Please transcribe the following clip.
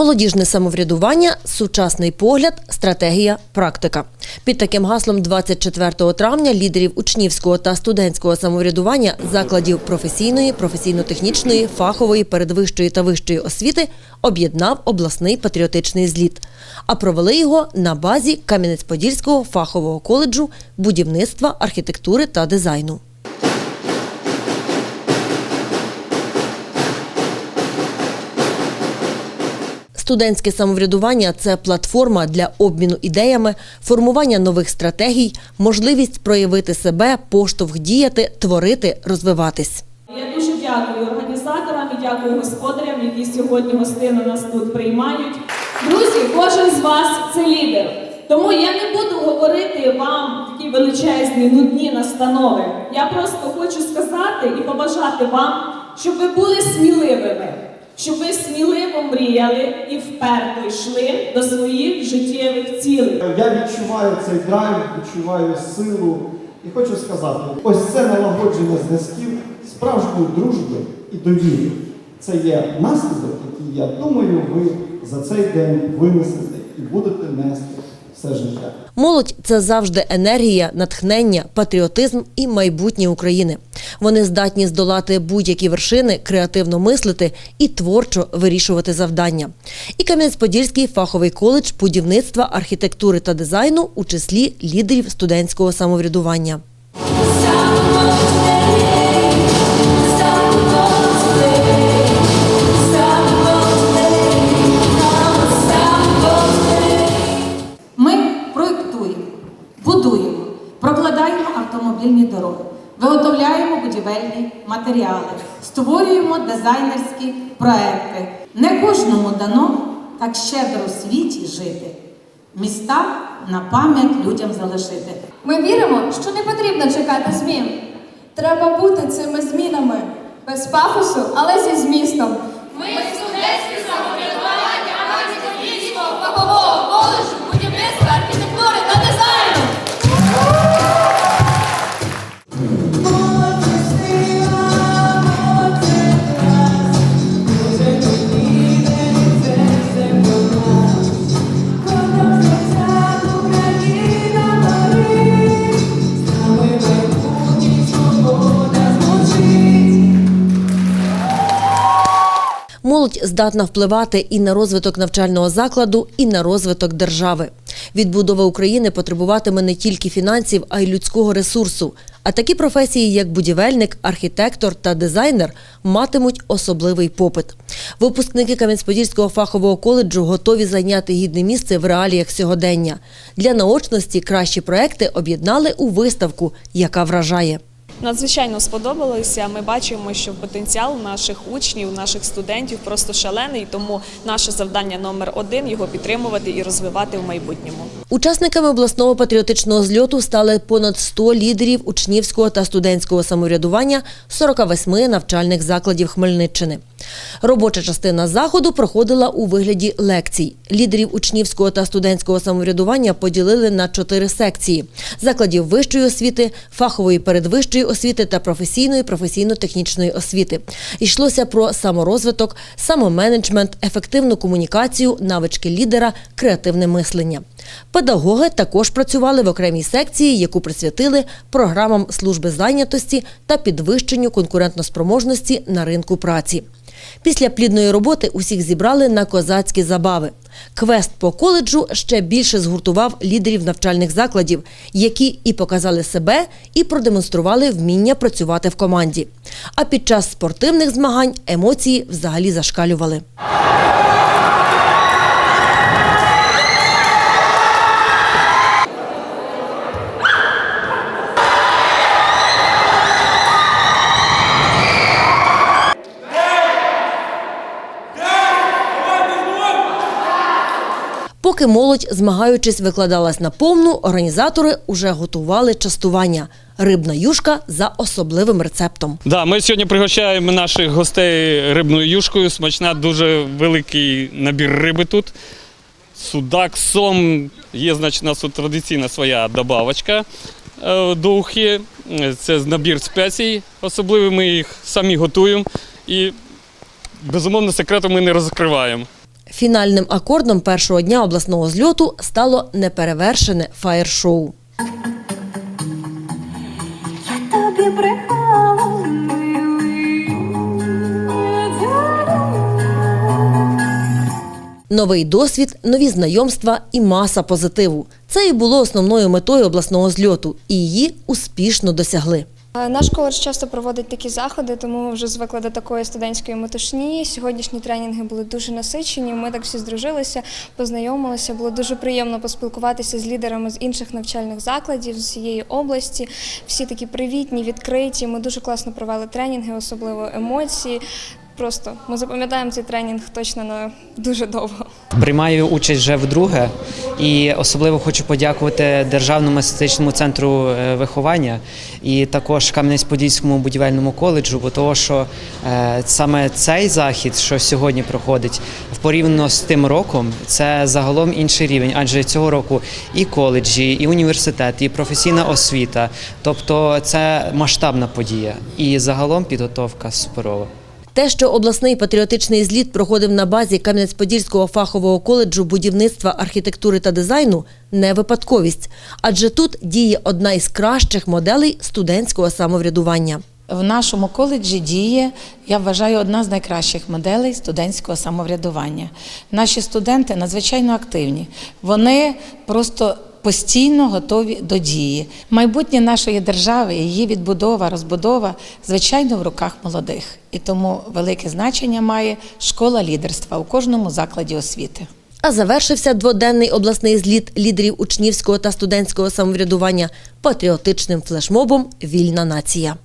Молодіжне самоврядування, сучасний погляд, стратегія, практика. Під таким гаслом 24 травня лідерів учнівського та студентського самоврядування закладів професійної, професійно-технічної, фахової, передвищої та вищої освіти об'єднав обласний патріотичний зліт. А провели його на базі Кам'янець-Подільського фахового коледжу будівництва, архітектури та дизайну. Студентське самоврядування це платформа для обміну ідеями, формування нових стратегій, можливість проявити себе, поштовх діяти, творити, розвиватись. Я дуже дякую організаторам і дякую господарям, які сьогодні гостину нас тут приймають. Друзі, кожен з вас це лідер. Тому я не буду говорити вам такі величезні, нудні настанови. Я просто хочу сказати і побажати вам, щоб ви були сміливими, щоб ви сміливо мріяли і вперто йшли до своїх життєвих цілей. Я відчуваю цей драйв, відчуваю силу і хочу сказати: ось це налагодження зв'язків справжньої дружби і довіри. Це є наслідок, який, я думаю, ви за цей день винесете і будете нести все життя. Молодь це завжди енергія, натхнення, патріотизм і майбутнє України. Вони здатні здолати будь-які вершини, креативно мислити і творчо вирішувати завдання. І Кам'янець-Подільський фаховий коледж будівництва, архітектури та дизайну у числі лідерів студентського самоврядування. Матеріали, створюємо дизайнерські проекти. Не кожному дано так щедро в світі жити, міста на пам'ять людям залишити. Ми віримо, що не потрібно чекати змін. Треба бути цими змінами без пафосу, але зі змістом. Ми студентське самоврядування Кам'янець-Подільського фахового коледжу здатна впливати і на розвиток навчального закладу, і на розвиток держави. Відбудова України потребуватиме не тільки фінансів, а й людського ресурсу. А такі професії, як будівельник, архітектор та дизайнер, матимуть особливий попит. Випускники Кам'янець-Подільського фахового коледжу готові зайняти гідне місце в реаліях сьогодення. Для наочності кращі проекти об'єднали у виставку, яка вражає. Надзвичайно сподобалося. Ми бачимо, що потенціал наших учнів, наших студентів просто шалений. Тому наше завдання номер один його підтримувати і розвивати в майбутньому. Учасниками обласного патріотичного зльоту стали понад 100 лідерів учнівського та студентського самоврядування 48 навчальних закладів Хмельниччини. Робоча частина заходу проходила у вигляді лекцій. Лідерів учнівського та студентського самоврядування поділили на чотири секції: закладів вищої освіти, фахової передвищої освіти та професійної професійно-технічної освіти. Йшлося про саморозвиток, самоменеджмент, ефективну комунікацію, навички лідера, креативне мислення. Педагоги також працювали в окремій секції, яку присвятили програмам служби зайнятості та підвищенню конкурентноспроможності на ринку праці. Після плідної роботи усіх зібрали на козацькі забави. Квест по коледжу ще більше згуртував лідерів навчальних закладів, які і показали себе, і продемонстрували вміння працювати в команді. А під час спортивних змагань емоції взагалі зашкалювали. Поки молодь, змагаючись, викладалась на повну, організатори уже готували частування. Рибна юшка за особливим рецептом. Да, ми сьогодні пригощаємо наших гостей рибною юшкою. Смачна, дуже великий набір риби тут. Судак, сом. Є, значить, у нас тут традиційна своя добавочка е, до ухи. Це набір спецій. Особливий ми їх самі готуємо. І, безумовно, секрету ми не розкриваємо. Фінальним акордом першого дня обласного зльоту стало неперевершене фаєр-шоу. Новий досвід, нові знайомства і маса позитиву. Це і було основною метою обласного зльоту, і її успішно досягли. Е, Наш коледж часто проводить такі заходи, тому вже звикли до такої студентської метушні. Сьогоднішні тренінги були дуже насичені. Ми так всі здружилися, познайомилися. Було дуже приємно поспілкуватися з лідерами з інших навчальних закладів з цієї області. Всі такі привітні, відкриті. Ми дуже класно провели тренінги, особливо емоції. Просто ми запам'ятаємо цей тренінг точно на дуже довго. Приймаю участь вже вдруге. І особливо хочу подякувати Державному естетичному центру е, виховання і також Кам'янець-Подільському будівельному коледжу, бо того, що е, саме цей захід, що сьогодні проходить, в порівняно з тим роком, це загалом інший рівень, адже цього року і коледжі, і університет, і професійна освіта, тобто це масштабна подія, і загалом підготовка суперова. Те, що обласний патріотичний зліт проходив на базі Кам'янець-Подільського фахового коледжу будівництва, архітектури та дизайну не випадковість, адже тут діє одна із кращих моделей студентського самоврядування. В нашому коледжі діє, я вважаю, одна з найкращих моделей студентського самоврядування. Наші студенти надзвичайно активні. Вони просто постійно готові до дії. Майбутнє нашої держави, її відбудова, розбудова, звичайно, в руках молодих. І тому велике значення має школа лідерства у кожному закладі освіти. А завершився дводенний обласний зліт лідерів учнівського та студентського самоврядування патріотичним флешмобом Вільна нація.